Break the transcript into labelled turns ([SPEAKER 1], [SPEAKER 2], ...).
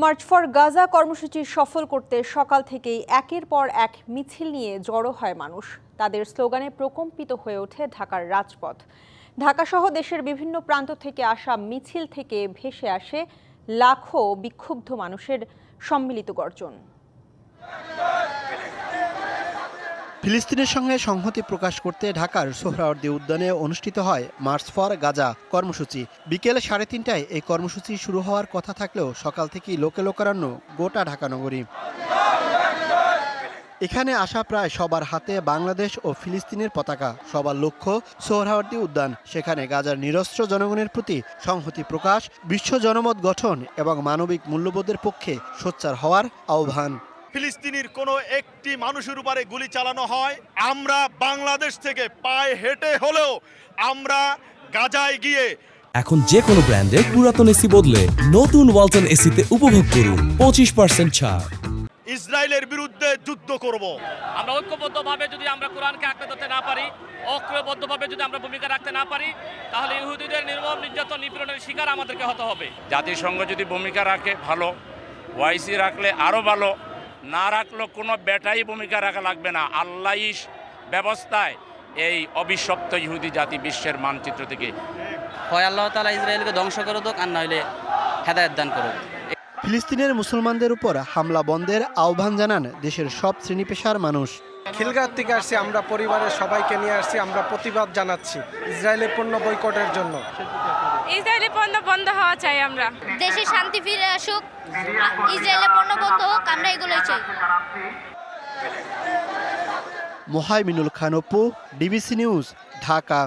[SPEAKER 1] March for Gaza কর্মসূচি সফল করতে সকাল থেকেই একের পর এক মিছিল নিয়ে জড়ো হয় মানুষ। তাদের স্লোগানে প্রকম্পিত হয়ে ওঠে ঢাকার রাজপথ। ঢাকাসহ দেশের বিভিন্ন প্রান্ত থেকে আসা মিছিল থেকে ভেসে আসে লাখো বিক্ষুব্ধ মানুষের সম্মিলিত গর্জন।
[SPEAKER 2] ফিলিস্তিনের সঙ্গে সংহতি প্রকাশ করতে ঢাকার সোহরাওয়ার্দী উদ্যানে অনুষ্ঠিত হয় মার্চ ফর গাজা কর্মসূচি। বিকেল সাড়ে তিনটায় এই কর্মসূচি শুরু হওয়ার কথা থাকলেও সকাল থেকেই লোকে লোকারণ্য গোটা ঢাকা নগরী। এখানে আসা প্রায় সবার হাতে বাংলাদেশ ও ফিলিস্তিনের পতাকা, সবার লক্ষ্য সোহরাওয়ার্দী উদ্যান। সেখানে গাজার নিরস্ত্র জনগণের প্রতি সংহতি প্রকাশ, বিশ্ব জনমত গঠন এবং মানবিক মূল্যবোধের পক্ষে সোচ্চার হওয়ার আহ্বান।
[SPEAKER 3] ফিলিস্তিনির কোনো একটি মানুষের উপরে গুলি চালানো হয় আমরা বাংলাদেশ থেকে পায়ে হেঁটে হলেও আমরা গাজায় গিয়ে
[SPEAKER 4] এখন যে কোনো ব্র্যান্ডের পুরাতন এসি বদলে নতুন ওয়ালটন এসিতে উপভোগ করুন পঁচিশ পার্সেন্ট ছাড়।
[SPEAKER 3] ইসরায়েলের বিরুদ্ধে যুদ্ধ করব।
[SPEAKER 5] আমরা ঐক্যবদ্ধভাবে যদি আমরা কোরআনকে আঁকড়ে ধরতে না পারি ঐক্যবদ্ধভাবে যদি আমরা ভূমিকা রাখতে না পারি তাহলে ইহুদিদের নির্মম নির্যাতন নিপীড়নের শিকার আমাদেরকে হতে হবে।
[SPEAKER 6] জাতিসংঘ যদি ভূমিকা রাখে ভালো। ওয়াইসি রাখলে আরও ভালো। না রাখলেও কোনো বেটাই ভূমিকা রাখা লাগবে না। আল্লাহ ব্যবস্থায় এই অভিশপ্ত ইহুদি জাতি বিশ্বের মানচিত্র থেকে।
[SPEAKER 7] হয় আল্লাহ তালা ইসরায়েলকে ধ্বংস করে দোক আর নইলে হেদায়ত দান করুক।
[SPEAKER 2] ফিলিস্তিনের মুসলমানদের উপর হামলা বন্ধের আহ্বান জানান দেশের সব শ্রেণি পেশার মানুষ।
[SPEAKER 8] খিলগাঁও থেকে আসছি আমরা পরিবারের সবাইকে নিয়ে আসছি আমরা প্রতিবাদ জানাচ্ছি ইসরায়েলের পণ্য বয়কটের জন্য।
[SPEAKER 9] ইসরায়েলি পণ্য বন্ধ হওয়া চাই আমরা।
[SPEAKER 10] দেশে শান্তি ফিরে আসুক ইসরায়েলের পণ্য বন্ধ হোক আমরা এগুলোই চাই।
[SPEAKER 2] Mohaiminul Khan Apu DBC news Dhaka.